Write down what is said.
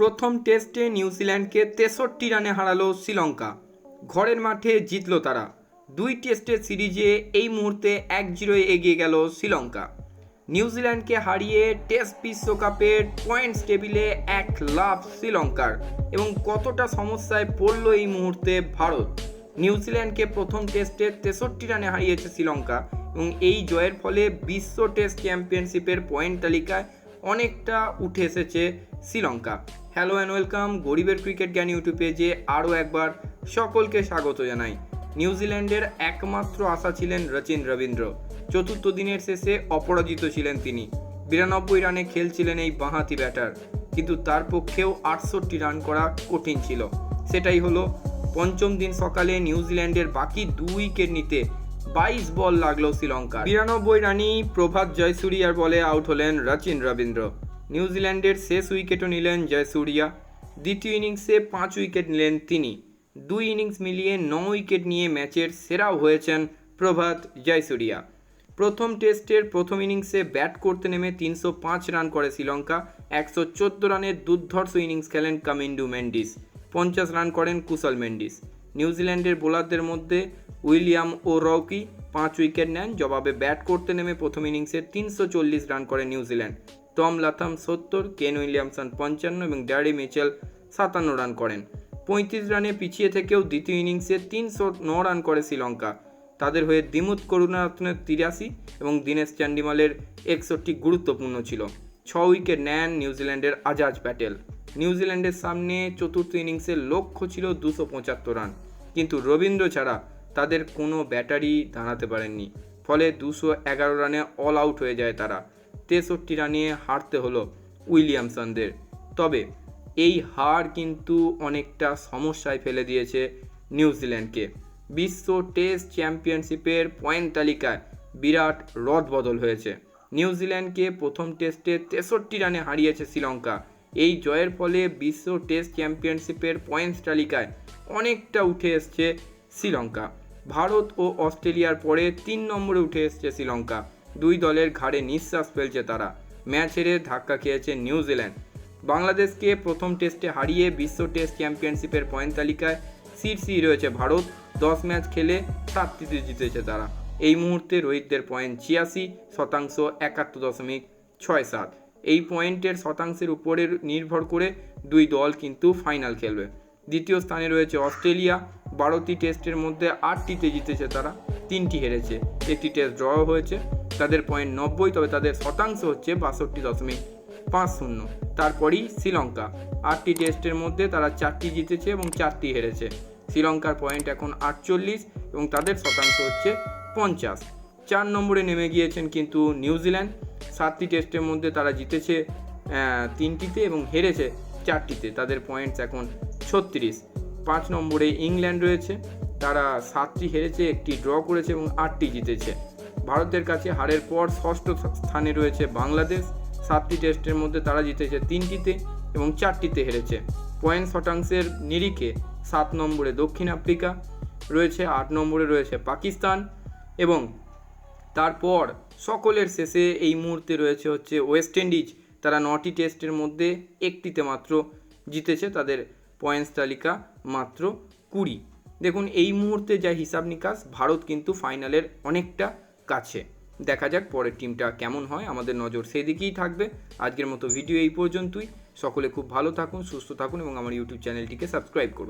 প্রথম টেস্টে নিউজিল্যান্ডকে তেষট্টি রানে হারালো শ্রীলঙ্কা। ঘরের মাঠে জিতল তারা। দুই টেস্টের সিরিজে এই মুহূর্তে এক জিরোয় এগিয়ে গেল শ্রীলঙ্কা। নিউজিল্যান্ডকে হারিয়ে টেস্ট বিশ্বকাপের পয়েন্টস টেবিলে এক লাভ শ্রীলঙ্কার এবং কতটা সমস্যায় পড়ল এই মুহূর্তে ভারত। নিউজিল্যান্ডকে প্রথম টেস্টে তেষট্টি রানে হারিয়েছে শ্রীলঙ্কা এবং এই জয়ের ফলে বিশ্ব টেস্ট চ্যাম্পিয়নশিপের পয়েন্ট তালিকায় অনেকটা উঠে এসেছে শ্রীলঙ্কা। হ্যালো অ্যান্ড ওয়েলকাম গরিবের ক্রিকেট জ্ঞান ইউটিউব পেজে আরও একবার সকলকে স্বাগত জানাই। নিউজিল্যান্ডের একমাত্র আশা ছিলেন রচিন রবীন্দ্র। চতুর্থ দিনের শেষে অপরাজিত ছিলেন তিনি। বিরানব্বই রানে খেলছিলেন এই বাঁহাতি ব্যাটার কিন্তু তার পক্ষেও আটষট্টি রান করা কঠিন ছিল। সেটাই হলো, পঞ্চম দিন সকালে নিউজিল্যান্ডের বাকি দুই উইকেট নিতে বাইশ বল লাগল শ্রীলঙ্কা বিরানব্বই রানই প্রভাত জয়সূরিয়ার বলে আউট হলেন রচিন রবীন্দ্র। নিউজিল্যান্ডের শেষ উইকেটও নিলেন জয়সূরিয়া। দ্বিতীয় ইনিংসে পাঁচ উইকেট নিলেন তিনি। দুই ইনিংস মিলিয়ে ন উইকেট নিয়ে ম্যাচের সেরাও হয়েছেন প্রভাত জয়সূরিয়া। প্রথম টেস্টের প্রথম ইনিংসে ব্যাট করতে নেমে তিনশো পাঁচ রান করে শ্রীলঙ্কা। একশো চোদ্দ রানের দুর্ধর্ষ ইনিংস খেলেন কামিন্ডু মেন্ডিস। পঞ্চাশ রান করেন কুশল মেন্ডিস। নিউজিল্যান্ডের বোলারদের মধ্যে উইলিয়াম ও রকি পাঁচ উইকেট নেন, জবাবে ব্যাট করতে নেমে প্রথম ইনিংসে তিনশো চল্লিশ রান করে নিউজিল্যান্ড টম লাথাম সত্তর, কেন উইলিয়ামসন পঞ্চান্ন এবং ড্যারি মিচেল সাতান্ন রান করেন। পঁয়ত্রিশ রানে পিছিয়ে থেকেও দ্বিতীয় ইনিংসে তিনশো ন রান করে শ্রীলঙ্কা। তাদের হয়ে দিমুত করুণারত্নের তিরাশি এবং দীনেশ চান্ডিমালের একষট্টি গুরুত্বপূর্ণ ছিল। ছ উইকেট নেন নিউজিল্যান্ডের আজাজ প্যাটেল। নিউজিল্যান্ডের সামনে চতুর্থ ইনিংসের লক্ষ্য ছিল দুশো পঁচাত্তর রান। কিন্তু রবীন্দ্র ছাড়া তাদের কোনো ব্যাটারি দাঁড়াতে পারেননি। ফলে দুশো এগারো রানে অল আউট হয়ে যায় তারা। তেষট্টি রানে হারতে হলো উইলিয়ামসনদের। তবে এই হার কিন্তু অনেকটা সমস্যায় ফেলে দিয়েছে নিউজিল্যান্ডকে। বিশ্ব টেস্ট চ্যাম্পিয়নশিপের পয়েন্ট তালিকায় বিরাট রদবদল হয়েছে। নিউজিল্যান্ডকে প্রথম টেস্টে তেষট্টি রানে হারিয়েছে শ্রীলঙ্কা। এই জয়ের ফলে বিশ্ব টেস্ট চ্যাম্পিয়নশিপের পয়েন্টস তালিকায় অনেকটা উঠে এসছে শ্রীলঙ্কা। ভারত ও অস্ট্রেলিয়ার পরে তিন নম্বরে উঠে এসছে শ্রীলঙ্কা। দুই দলের ঘাড়ে নিঃশ্বাস ফেলছে তারা। ম্যাচ হেরে ধাক্কা খেয়েছে নিউজিল্যান্ড। বাংলাদেশকে প্রথম টেস্টে হারিয়ে বিশ্ব টেস্ট চ্যাম্পিয়নশিপের পয়েন্ট তালিকায় শীর্ষেই রয়েছে ভারত। দশ ম্যাচ খেলে সাতটিতে জিতেছে তারা। এই মুহূর্তে রোহিতদের পয়েন্ট ছিয়াশি শতাংশ একাত্তর দশমিক ছয় সাত। এই পয়েন্টের শতাংশের উপরে নির্ভর করে দুই দল কিন্তু ফাইনাল খেলবে। দ্বিতীয় স্থানে রয়েছে অস্ট্রেলিয়া। বারোটি টেস্টের মধ্যে আটটিতে জিতেছে তারা, তিনটি হেরেছে। একটি টেস্ট ড্র হয়েছে, তাদের পয়েন্ট নব্বই, তবে তাদের শতাংশ হচ্ছে বাষট্টি দশমিক পাঁচ শূন্য। তারপরেই শ্রীলঙ্কা, আটটি টেস্টের মধ্যে তারা চারটি জিতেছে এবং চারটি হেরেছে। শ্রীলঙ্কার পয়েন্ট এখন আটচল্লিশ এবং তাদের শতাংশ হচ্ছে পঞ্চাশ। চার নম্বরে নেমে গিয়েছেন কিন্তু নিউজিল্যান্ড সাতটি টেস্টের মধ্যে তারা জিতেছে তিনটিতে এবং হেরেছে চারটিতে। তাদের পয়েন্টস এখন ছত্রিশ। পাঁচ নম্বরে ইংল্যান্ড রয়েছে। তারা সাতটি হেরেছে, একটি ড্র করেছে এবং আটটি জিতেছে। ভারতের কাছে হারের পর ষষ্ঠ স্থানে রয়েছে বাংলাদেশ। সাতটি টেস্টের মধ্যে তারা জিতেছে তিনটিতে এবং চারটিতে হেরেছে। পয়েন্ট শতাংশের নিরিখে সাত নম্বরে দক্ষিণ আফ্রিকা, রয়েছে আট নম্বরে রয়েছে পাকিস্তান এবং তারপর সকলের শেষে এই মুহূর্তে রয়েছে হচ্ছে ওয়েস্ট ইন্ডিজ। তারা নটি টেস্টের মধ্যে একটিতে মাত্র জিতেছে তাদের পয়েন্টস তালিকা মাত্র কুড়ি। দেখুন, এই মুহূর্তে যা হিসাব নিকাশ, ভারত কিন্তু ফাইনালের অনেকটা কাছে। দেখা যাক পরের টিমটা কেমন হয়, আমাদের নজর সেদিকেই থাকবে। আজকের মতো ভিডিও এই পর্যন্তই। সকলে খুব ভালো থাকুন, সুস্থ থাকুন এবং আমার ইউটিউব চ্যানেলটিকে সাবস্ক্রাইব করুন।